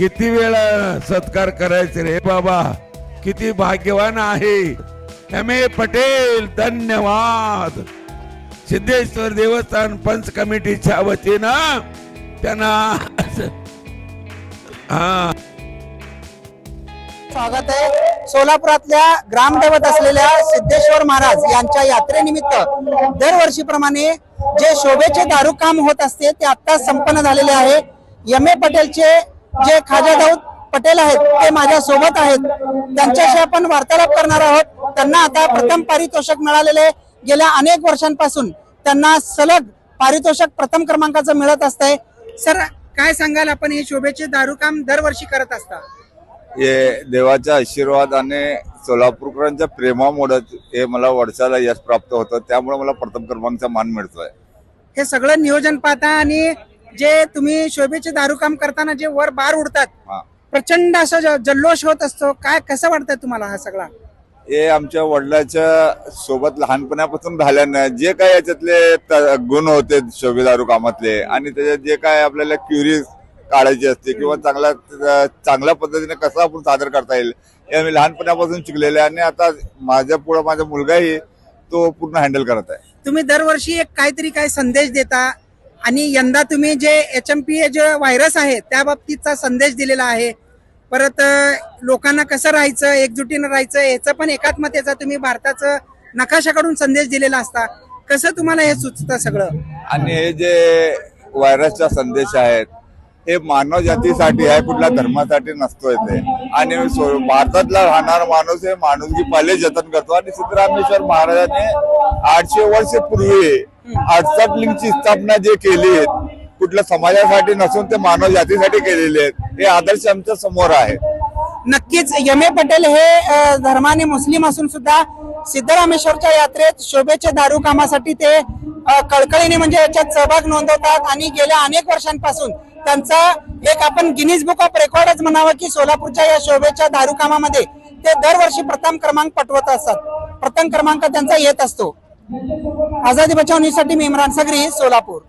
किती वेळा सत्कार करायचे रे बाबा? किती भाग्यवान आहे. एम. ए. पटेल धन्यवाद. सिद्धेश्वर देवस्थान पंच कमिटीच्या वतीनं त्यांना हा. स्वागत आहे. सोलापुरातल्या ग्रामदैवत असलेल्या सिद्धेश्वर महाराज यांच्या यात्रेनिमित्त दरवर्षीप्रमाणे जे शोभेचे दारू काम होत असते ते आता संपन्न झालेले आहे. एम. ए. पटेलचे जे खाजा दाऊद पटेल आहेत ते माझ्या सोबत आहेत. त्यांच्याशी आपण वार्तालाप करणार आहोत. त्यांना आता प्रथम पारितोषिक मिळालेले गेल्या अनेक वर्षांपासून त्यांना सलग पारितोषिक प्रथम क्रमांकाचं मिळत असतंय सर काय सांगाल आपण? हे शोभेचे दारू काम दरवर्षी करत असता. हे देवाच्या आशीर्वादाने सोलापूरकरांच्या प्रेमामुळे हे मला वर्षाला यश प्राप्त होतं. त्यामुळे मला प्रथम क्रमांकचा मान मिळतोय. हे सगळं नियोजन पाहता आणि जे तुम्ही शोभेचे दारू काम करताना जे वर बार उडतात प्रचंड असं जल्लोष होत असतो. काय कसं वाटतं तुम्हाला हा सगळा? हे आमच्या वडिलाच्या सोबत लहानपणापासून झाल्यानं जे काय याच्यातले गुण होते शोभेदारू कामातले आणि त्याच्यात जे काय आपल्याला क्युरियस काढायची असते किंवा चांगल्या चांगल्या पद्धतीने कसं आपण सादर करता येईल हे आम्ही लहानपणापासून शिकलेले आणि आता माझ्या पुढे माझा मुलगाही तो पूर्ण हँडल करत आहे. तुम्ही दरवर्षी एक काहीतरी काय संदेश देता आणि यंदा तुम्ही जे एच एम पी जे व्हायरस आहे त्या बाबतीतचा संदेश दिलेला आहे. परत लोकांना कसं राहायचं एकजुटीनं राहायचं याचं पण एकात्मतेचा तुम्ही भारताचं नकाशाकडून संदेश दिलेला असता. कसं तुम्हाला हे सुचतं सगळं? आणि हे जे व्हायरसचा संदेश आहेत हे मानव जातीसाठी आहे कुठल्या धर्मासाठी नसतोय ते. आणि भारतातला राहणार माणूस हे माणुसकी पहिले जतन करतो. आणि सिद्धरामेश्वर महाराजांनी आठशे वर्ष पूर्वी अडसठ लिंगची स्थापना जे केली आहे कुठल्या समाजासाठी नसून ते मानव जातीसाठी केलेले आहेत हे आदर्श आमच्यासमोर आहे. नक्कीच यमे पटेल हे धर्माने मुस्लिम असून सुद्धा सिद्धरामेश्वरच्या यात्रेत शोभेच्या दारू कामासाठी ते कळकळीने म्हणजे याच्यात सहभाग नोंदवतात. आणि गेल्या अनेक वर्षांपासून त्यांचा एक आपण गिनीज बुक ऑफ रेकॉर्डच म्हणावं की सोलापूरच्या या शोभेच्या दारुकामामध्ये ते दरवर्षी प्रथम क्रमांक पटवत असतात. प्रथम क्रमांक त्यांचा येत असतो. आझादी बचाव न्यूजसाठी मी इम्रान सगरी सोलापूर.